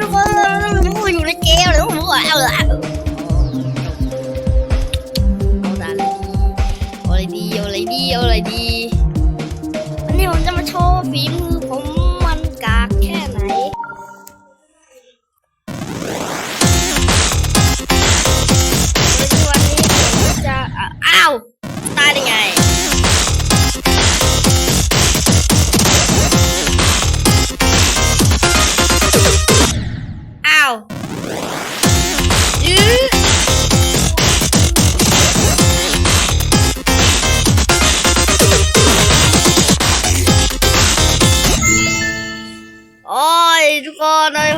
ทุกคนอยู่ในแก้วเลยต้องหัวเอาละเอาอะไรดีเอาอะไรดีเอาอะไรดี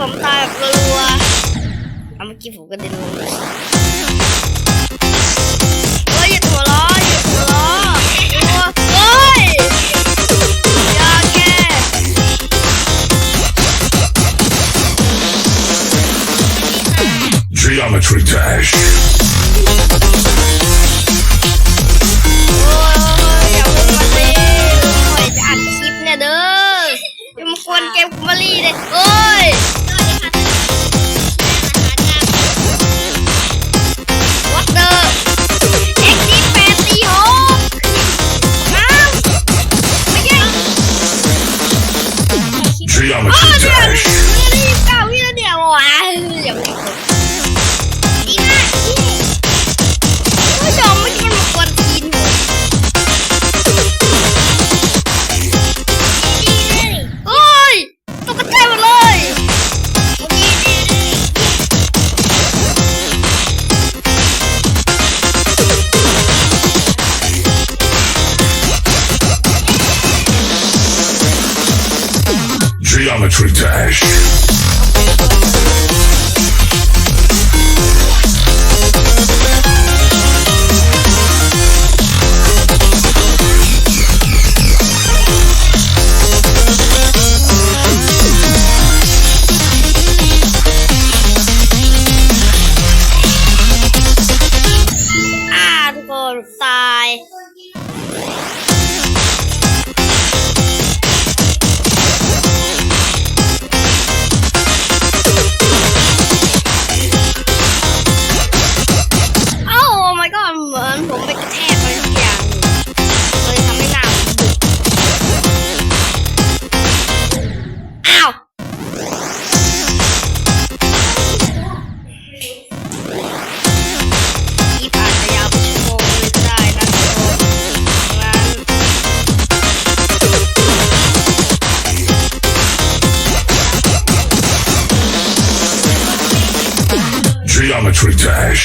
มตายกลัวเอาเมื่อกี้ผมก็เดินลงเลยโยอย่หัวล้ออย่าหัวล้อหัวโอ้ยย่าแก Geometry Dash นทาย Geometry Dash.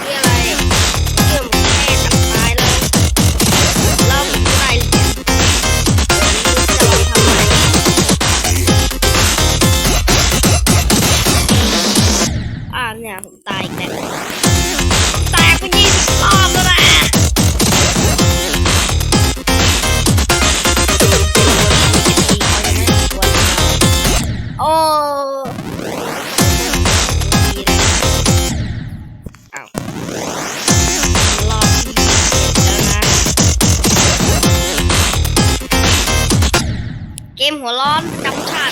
จำขาด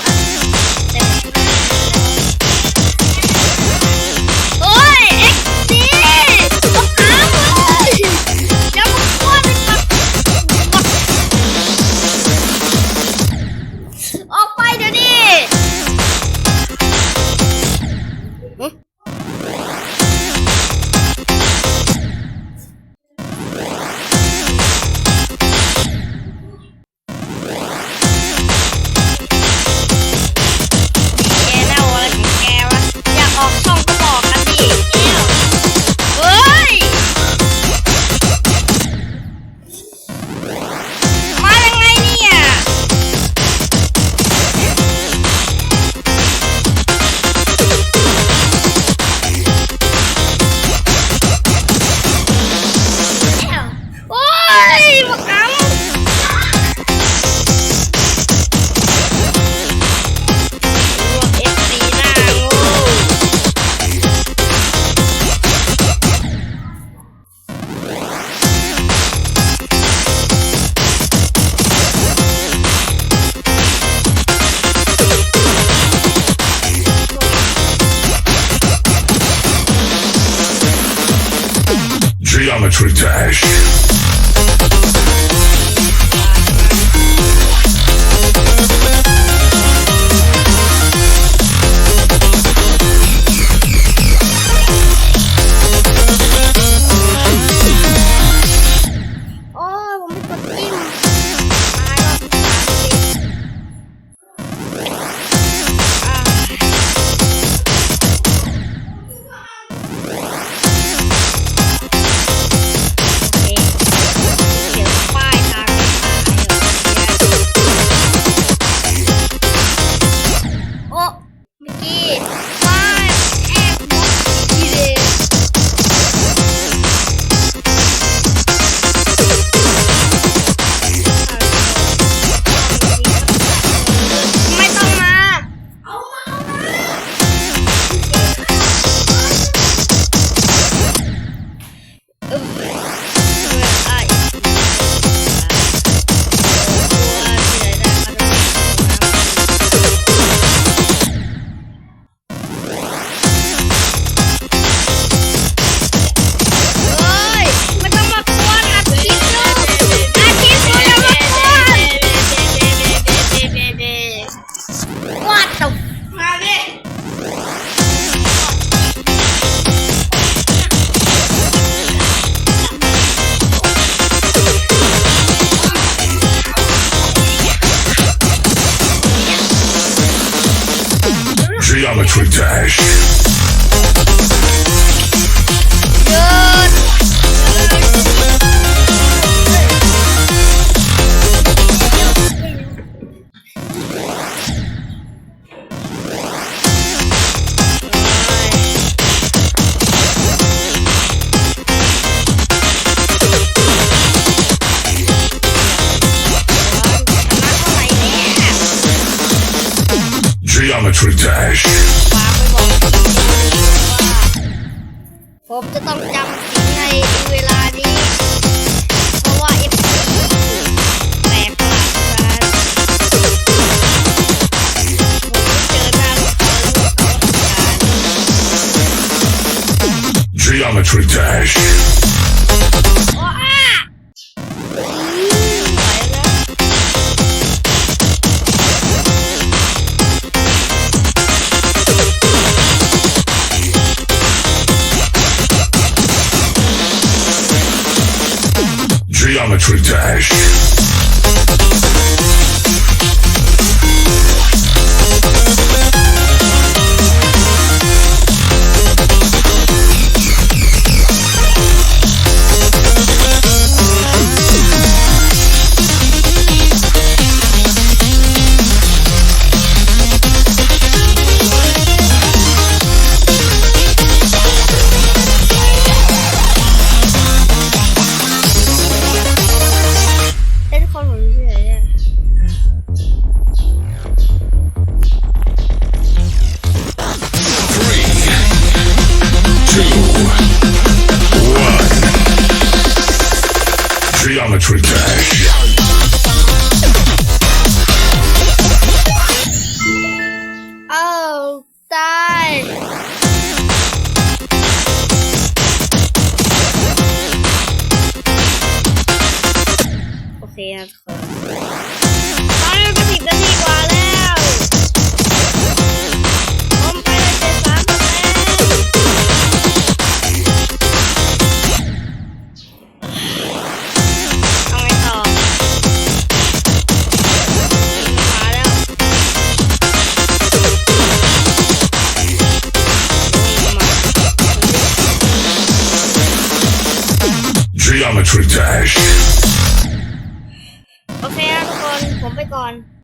Geometry Dash. Geometry Dash. Garage. ผมจะต้องจำสิ่งในเวลานี้ เพราะว่าเอฟแตกตลาดผมเจอหน้าเขา Geometry Dash. Electric Dash. on.